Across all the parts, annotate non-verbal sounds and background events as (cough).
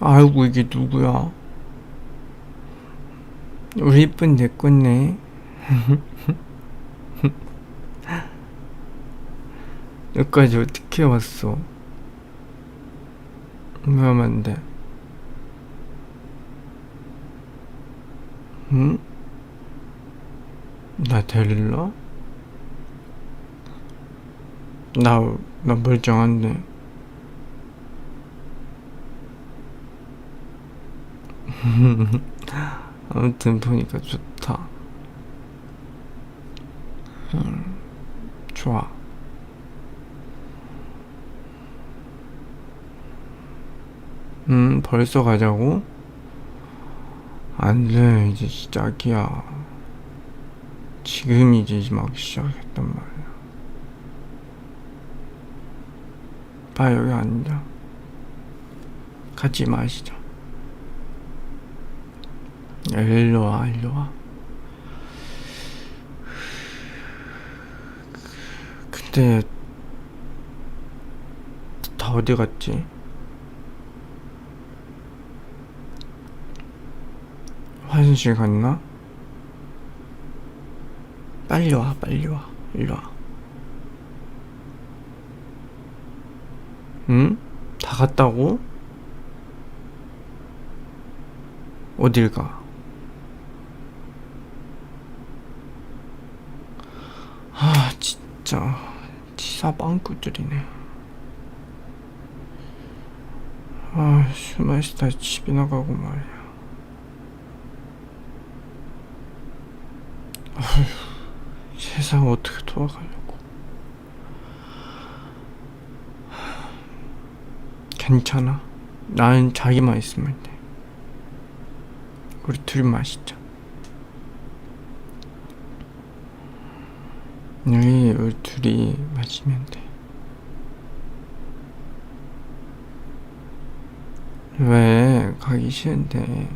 아이고 이게 누구야? 우리 이쁜 내 건네. (laughs) 여기까지 어떻게 왔어? 돼? 응? 나 데릴러? 나, 나 멀쩡한데. (laughs) 아무튼 보니까 좋다. 음, 좋아. 음, 벌써 가자고? 안 돼, 이제 시작이야. 지금 이제 막 시작했단 말이야. 봐, 여기 앉아. 같이 마시자. 일로 와, 일로 와. 근데 다 어디 갔지? 화장실 갔나? 빨리 와, 빨리 와, 일로 와. 응? 다 갔다고? 어딜 가? 아, 진짜. 치사 빵꾸들이네. 아, 술 마시다 집에 나가고 말이야. 아휴, 세상 어떻게 돌아가려고. 괜찮아. 나는 자기만 있으면 돼. 우리 둘이 마시자. 우리 둘이 마시면 돼. 왜 가기 싫은데?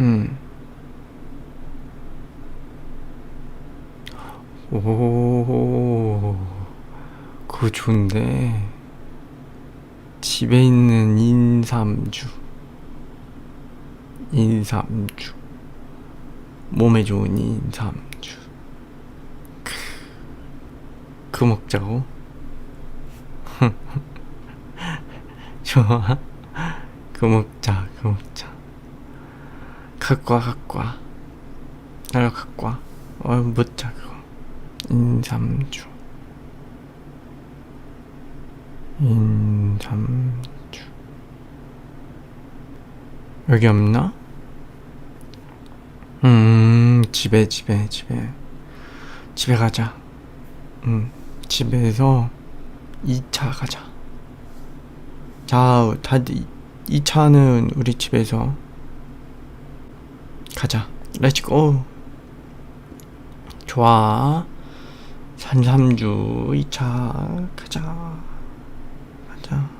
음. 오, 그거 좋은데. 집에 있는 인삼주. 인삼주. 몸에 좋은 인삼주. 크, 그 먹자고? (laughs) 좋아. 그 먹자, 그 먹자. 갖고 와, 갖고 와. 나를 갖고 와. 어, 먹자, 그거. 인삼주. 인삼주. 여기 없나? 음, 집에, 집에, 집에. 집에 가자. 음, 집에서 2차 가자. 자, 다들 2차는 우리 집에서 가자. 렛츠고. 좋아. 산삼주 2차 가자. 가자. 하.